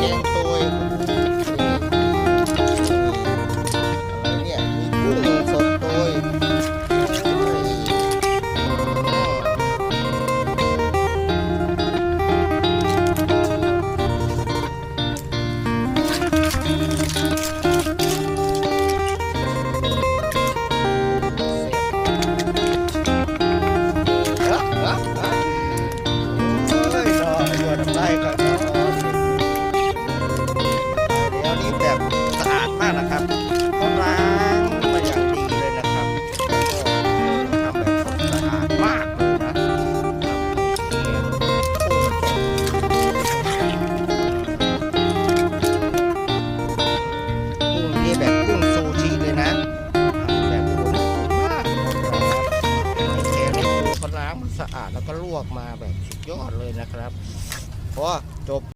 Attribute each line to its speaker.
Speaker 1: acompañamiento. ล้างมันสะอาดแล้วก็ลวกมาแบบสุดยอดเลยนะครับพอจบ